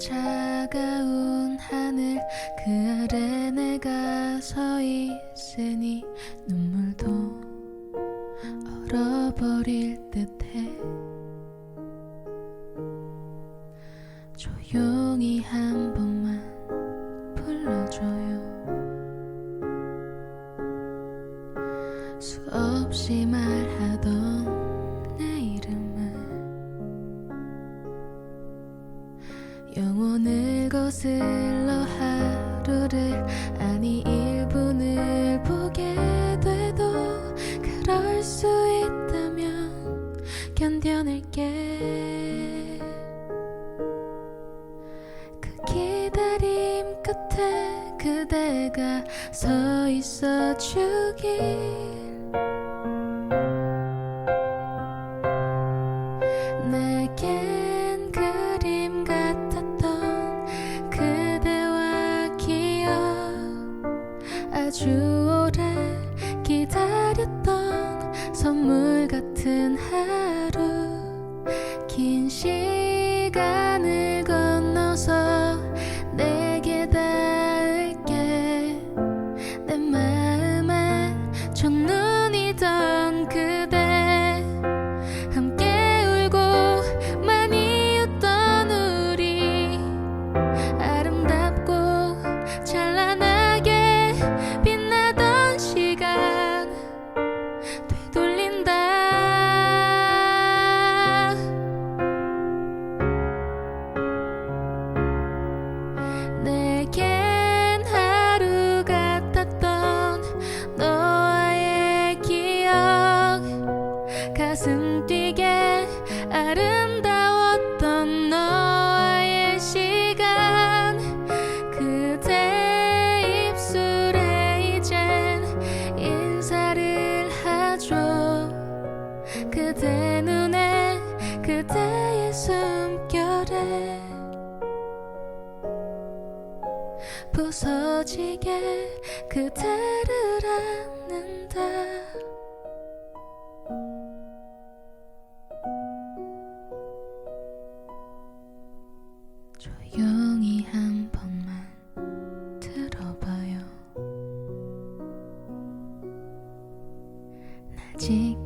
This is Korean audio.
차가운 하늘 그 아래 내가 서 있 으니 눈물도 얼어버릴 듯해. 조용히 한 번만 불러줘요. 수없이 말하던 내 이름을 영혼을 거슬러 하루를 아니 1 끝에 그대가 서 있어 주길. 기다렸던 선물 같은 하루. 긴 시간 첫 눈이던 눈에 그대의 숨결에 부서지게 그대를 안는다. 조용히 한 번만 들어봐요. 날 지키